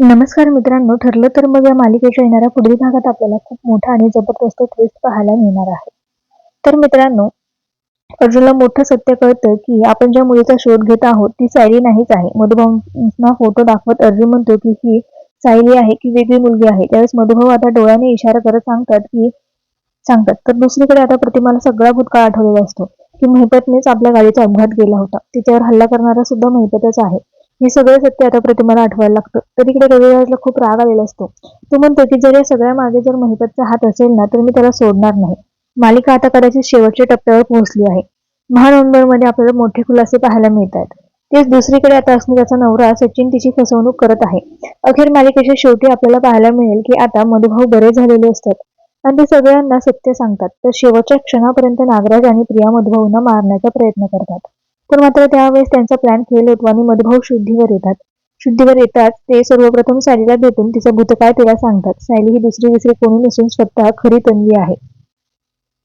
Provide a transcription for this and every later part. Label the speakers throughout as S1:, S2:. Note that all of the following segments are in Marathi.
S1: नमस्कार मित्रांनो ठरलं तर मग या मालिकेच्या येणाऱ्या पुढील भागात आपल्याला खूप मोठा आणि जबरदस्त ट्विस्ट पाहायला मिळणार आहे. तर मित्रांनो अर्जुनला मोठं सत्य कळतं की आपण ज्या मुलीचा शोध घेत आहोत ती सायली नाहीच आहे. मधुभाऊंना फोटो दाखवत अर्जुन म्हणतो की ही सायली आहे की वेगळी मुलगी आहे? त्यावेळेस मधुभाऊ आता डोळ्याने इशारा करत सांगतात की सांगतात. तर दुसरीकडे आता प्रतिमाला सगळा भूतकाळ आठवलेला असतो की महिपतनेच आपल्या गाडीचा अपघात केला होता. तिच्यावर हल्ला करणारा सुद्धा महिपतच आहे. हे सगळे सत्य आता प्रतिमाला आठवायला लागतं. तर इकडे रविराजला खूप राग आलेला असतो. तो म्हणतो की जर या सगळ्या मागे जर महिपतचा हात असेल ना तर मी त्याला सोडणार नाही. मालिका आता कदाचित शेवटच्या टप्प्यावर पोहोचली आहे. महानोंदमध्ये आपल्याला मोठे खुलासे पाहायला मिळतात तेच दुसरीकडे आता अस्मिताचा नवरा सचिन तिची फसवणूक करत आहे. अखेर मालिकेच्या शेवटी आपल्याला पाहायला मिळेल की आता मधुभाऊ बरे झालेले असतात. आणि ते सगळ्यांना सत्य सांगतात. तर शेवटच्या क्षणापर्यंत नागराज आणि प्रिया मधुभाऊंना मारण्याचा प्रयत्न करतात. तर मात्र त्यावेळेस त्यांचा प्लॅन फेल होतो आणि मधुभाऊ शुद्धीवर येतात. शुद्धीवर येतात ते सर्वप्रथम सायलीला भेटून तिचा भूतकाळ तिला सांगतात. सायली ही दुसरी दुसरी कोणी नसून स्वतः खरी तन्वी आहे.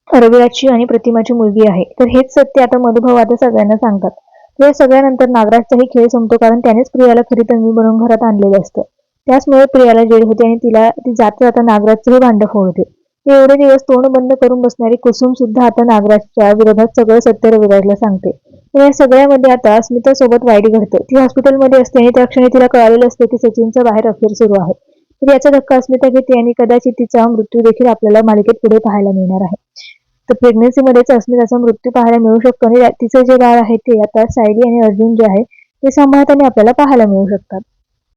S1: रविराजची आणि प्रतिमाची मुलगी आहे. तर हेच सत्य आता मधुभाऊ आता सगळ्यांना सांगतात. तर सगळ्यानंतर नागराजचाही खेळ संपतो कारण त्यानेच प्रियाला खरी तन्वी बनवून घरात आणलेलं असतं. त्याचमुळे प्रियाला जेड होते आणि तिला ती जात जाता नागराजचंही भांड फोडते. एवढे दिवस तोंड बंद करून बसणारी कुसुम सुद्धा आता नागराजच्या विरोधात सगळं सत्य रविराजला सांगते. या सगळ्यामध्ये आता अस्मिता सोबत वाईट घडतं. ती हॉस्पिटलमध्ये असते आणि त्या क्षणी तिला कळालेलं असतं की सचिनचं बाहेर अफेअर सुरू आहे. तर याचा धक्का अस्मिता घेते आणि कदाचित तिचा मृत्यू देखील आपल्याला मालिकेत पुढे पाहायला मिळणार आहे. तर प्रेग्नन्सीमध्येच अस्मिताचा मृत्यू पाहायला मिळू शकतो आणि तिचं जे बाळ आहे ते आता सायली आणि अर्जुन जे आहे ते सांभाळताना आपल्याला पाहायला मिळू शकतात.